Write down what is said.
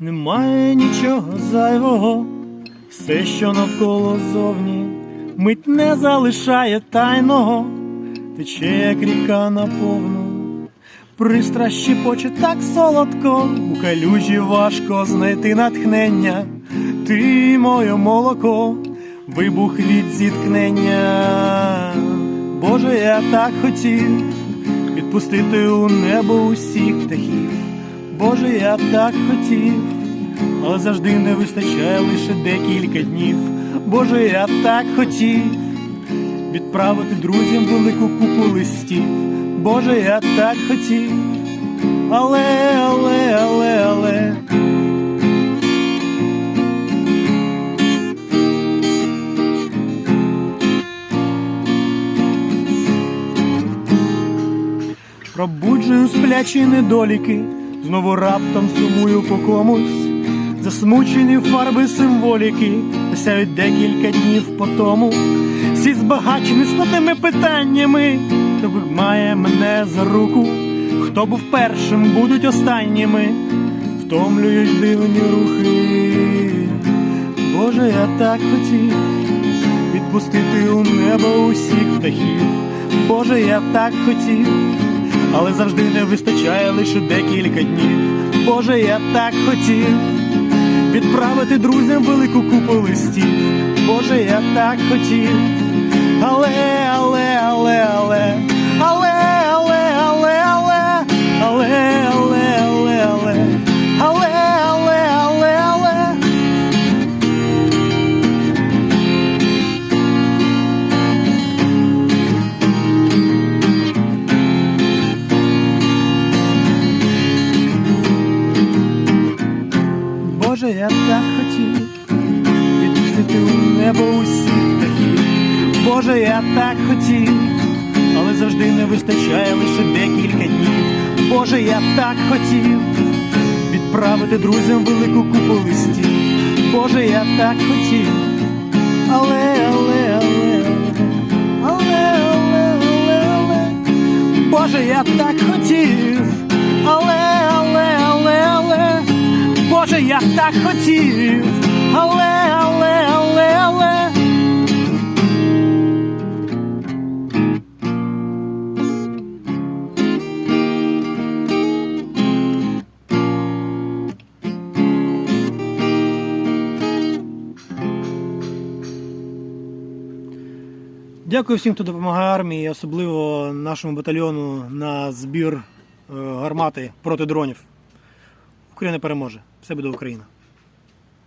Немає нічого зайвого, все, що навколо зовні, мить не залишає тайного, тече, як ріка наповну. Пристращі поче так солодко, у калюжі важко знайти натхнення. Ти моє молоко, вибух від зіткнення. Боже, я так хотів відпустити у небо усіх птахів. Боже, я так хотів, але завжди не вистачає лише декілька днів. Боже, я так хотів відправити друзям велику купу листів. Боже, я так хотів, але, але, але, але. Пробуджую сплячі недоліки, знову раптом сумую по комусь. Засмучені фарби символіки, сяють декілька днів по тому. Всі збагачені складними питаннями, хто має мене за руку, хто був першим, будуть останніми, втомлюють дивні рухи. Боже, я так хотів відпустити у небо усіх птахів. Боже, я так хотів, але завжди не вистачає лише декілька днів. Боже, я так хотів відправити друзям велику купу листів. Боже, я так хотів, Боже, я так хотів відпустити у небо усіх птахів. Боже, я так хотів, але завжди не вистачає лише декілька днів. Боже, я так хотів відправити друзям велику купу листів. Боже, я так хотів, але, але, але, але, але, але, але. Боже, я так хотів, так хотів, але, але, але, але. Дякую всім, хто допомагає армії, особливо нашому батальйону на збір е, гармати проти дронів. Україна переможе. Все буде Україна.